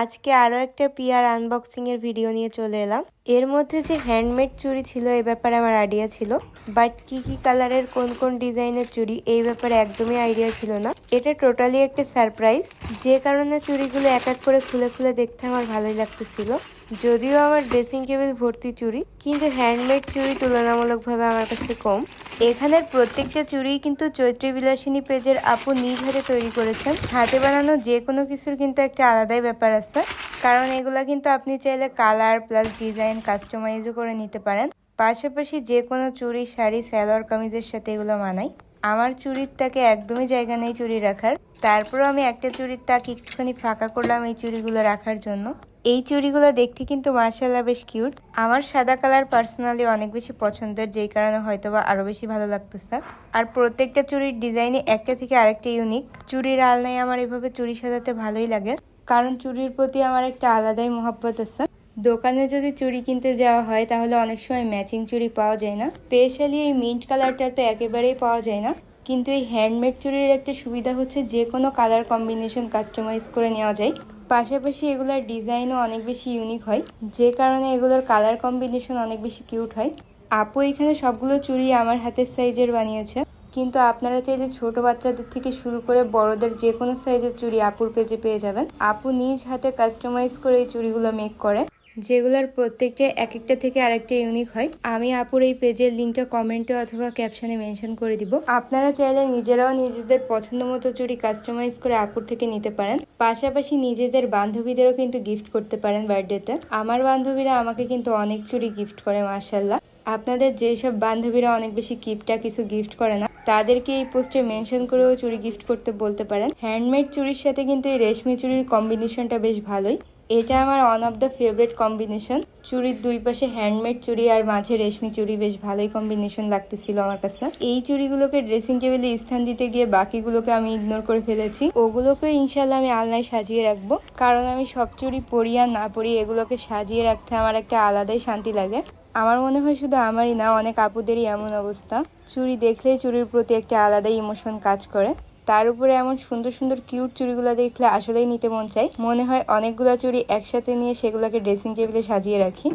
আজকে আরও একটা পিয়ার আনবক্সিংয়ের ভিডিও নিয়ে চলে এলাম। এর মধ্যে যে হ্যান্ডমেড চুড়ি ছিল, এ ব্যাপারে আমার আইডিয়া ছিল। বাট কি কি কালারের কোন কোন ডিজাইনের চুড়ি, এই ব্যাপারে একদমই আইডিয়া ছিল না। এটা টোটালি একটা সারপ্রাইজ যে কারণে চুড়িগুলো এক এক করে খুলে খুলে দেখতে আমার ভালোই লাগতেছিল। যদিও আমার ড্রেসিং টেবিল ভর্তি চুড়ি, কিন্তু হ্যান্ডমেড চুড়ি তুলনামূলকভাবে আমার কাছে কম। এখানের প্রত্যেকটা চুড়ি কিন্তু চৈত্রী বিলাসিনী পেজের আপু নিজ হাতে তৈরি করেছেন। হাতে বানানো যে কোনো কিছুর কিন্তু একটা আলাদাই ব্যাপার আছে। কারণ এগুলা কিন্তু আপনি চাইলে কালার প্লাস ডিজাইন কাস্টমাইজও করে নিতে পারেন। পাশাপাশি যে কোনো চুড়ি, শাড়ি, সালোয়ার কামিজের সাথে এগুলো মানাই। আমার চুরির তাকে একদমই জায়গা নেই চুরি রাখার। তারপরও আমি একটা চুড়ির তাক একটুখানি ফাঁকা করলাম এই চুড়িগুলো রাখার জন্য। এই চুড়িগুলো দেখতে কিন্তু মার্শাল্লাহ বেশ কিউট। আমার সাদা কালার পার্সোনালি অনেক বেশি পছন্দের, যেই কারণে হয়তো বা আরও বেশি ভালো লাগতেছে। আর প্রত্যেকটা চুড়ির ডিজাইনে একটা থেকে আরেকটা ইউনিক। চুড়ির আলনায় আমার এভাবে চুড়ি সাজাতে ভালোই লাগে, কারণ চুড়ির প্রতি আমার একটা আলাদাই মহাব্বত আছে। দোকানে যদি চুড়ি কিনতে যাওয়া হয়, তাহলে অনেক সময় ম্যাচিং চুড়ি পাওয়া যায় না। স্পেশালি এই মিন্ট কালারটা তো একেবারেই পাওয়া যায় না। কিন্তু এই হ্যান্ডমেড চুড়ির একটা সুবিধা হচ্ছে যে কোনো কালার কম্বিনেশন কাস্টমাইজ করে নেওয়া যায়। পাশাপাশি এগুলোর ডিজাইনও অনেক বেশি ইউনিক হয়। যে কারণে এগুলোর কালার কম্বিনেশন অনেক বেশি কিউট হয়। আপু এখানে সবগুলো চুড়ি আমার হাতের সাইজের বানিয়েছে। কিন্তু আপনারা চাইলে ছোট বাচ্চাদের থেকে শুরু করে বড়দের যে কোনো সাইজের চুড়ি আপুর পেজে পেয়ে যাবেন। আপু নিজ হাতে কাস্টমাইজ করে এই চুড়িগুলো মেক করে। যেগুলোর প্রত্যেকটা এক একটা থেকে আরেকটা ইউনিক হয়। আমি আপুর এই পেজের লিঙ্কটা কমেন্টে অথবা ক্যাপশনে মেনশন করে দিব। আপনারা চাইলে নিজেরাও নিজেদের পছন্দ মতো চুড়ি কাস্টমাইজ করে আপুর থেকে নিতে পারেন। পাশাপাশি নিজেদের বান্ধবীদেরও কিন্তু গিফট করতে পারেন বার্থডেতে আমার বান্ধবীরা আমাকে কিন্তু অনেক চুড়ি গিফট করে মার্শাল্লাহ আপনাদের যেসব বান্ধবীরা অনেক বেশি কিপটা কিছু গিফট করে না, তাদেরকে এই পোস্টে মেনশন করেও চুড়ি গিফট করতে বলতে পারেন। হ্যান্ডমেড চুড়ির সাথে কিন্তু এই রেশমি চুড়ির কম্বিনেশনটা বেশ ভালোই। এটা আমার one of the favourite combination চুড়ির দুই পাশে হ্যান্ডমেড চুড়ি আর মাঝে রেশমি চুড়ি বেশ ভালোই কম্বিনেশন লাগতেছিল আমার কাছে। এই চুড়িগুলোকে ড্রেসিং টেবিলে স্থান দিতে গিয়ে বাকিগুলোকে আমি ইগনোর করে ফেলেছি। ওগুলোকে ইনশাল্লাহ আমি আলনায় সাজিয়ে রাখব। কারণ আমি সব চুড়ি পরি আর না পরি এগুলোকে সাজিয়ে রাখতে আমার একটা আলাদাই শান্তি লাগে। আমার মনে হয় শুধু আমারই না, অনেক আপুদেরই এমন অবস্থা। চুড়ি দেখলেই চুড়ির প্রতি একটা আলাদাই ইমোশন কাজ করে। তার উপরে এমন সুন্দর সুন্দর কিউট চুড়িগুলো দেখলে আসলেই নিতে মন চাই মনে হয় অনেকগুলো চুড়ি একসাথে নিয়ে সেগুলোকে ড্রেসিং টেবিলে সাজিয়ে রাখি।